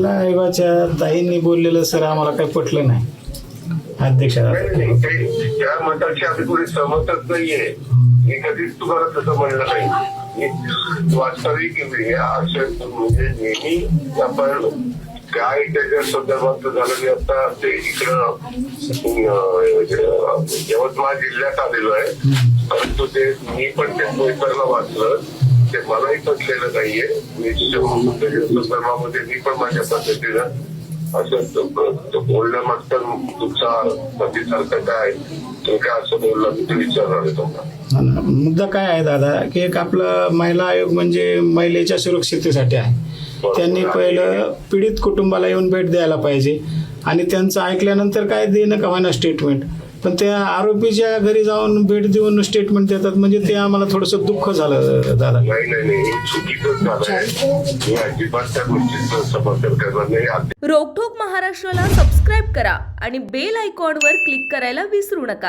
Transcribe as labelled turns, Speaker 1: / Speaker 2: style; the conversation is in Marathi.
Speaker 1: महिला आयोगाच्या ताईंनी बोललेलं सर आम्हाला काही पटलं नाही. अध्यक्ष
Speaker 2: त्या मताशी आम्ही कोणी सहमतच नाहीये. मी कधीच तुम्हाला तसं म्हणलं नाही. वास्तविक असं म्हणजे नेहमी आपण काय त्याच्या संदर्भात झालं मी आता ते इकडं यवतमाळ जिल्ह्यात आलेलो आहे. परंतु ते मी पण ते पेपरला वाचलं. ते मलाही पटलेलं नाहीये. मी त्याच्या संदर्भामध्ये मी पण माझ्या पद्धतीनं असं तो- तो बोलण्या मागचं तुमचा प्रतिसार्थ काय? तुम्ही काय असं बोलला मी ते विचारणार आहे तुम्हाला.
Speaker 1: ना. मुद्दा काय आहे दादा? की एक आपला महिला आयोग म्हणजे महिलेच्या सुरक्षितेसाठी आहे. त्यांनी पहिलं पीडित कुटुंबाला येऊन भेट द्यायला पाहिजे. आणि त्यांचं ऐकल्यानंतर काय देणं का होईना स्टेटमेंट पण त्या आरोपीच्या घरी जाऊन भेट देऊन स्टेटमेंट देतात. म्हणजे ते आम्हाला थोडंसं दुःख झालं दादा.
Speaker 3: रोकठोक महाराष्ट्राला सबस्क्राईब करा आणि बेल आयकॉनवर क्लिक करायला विसरू नका.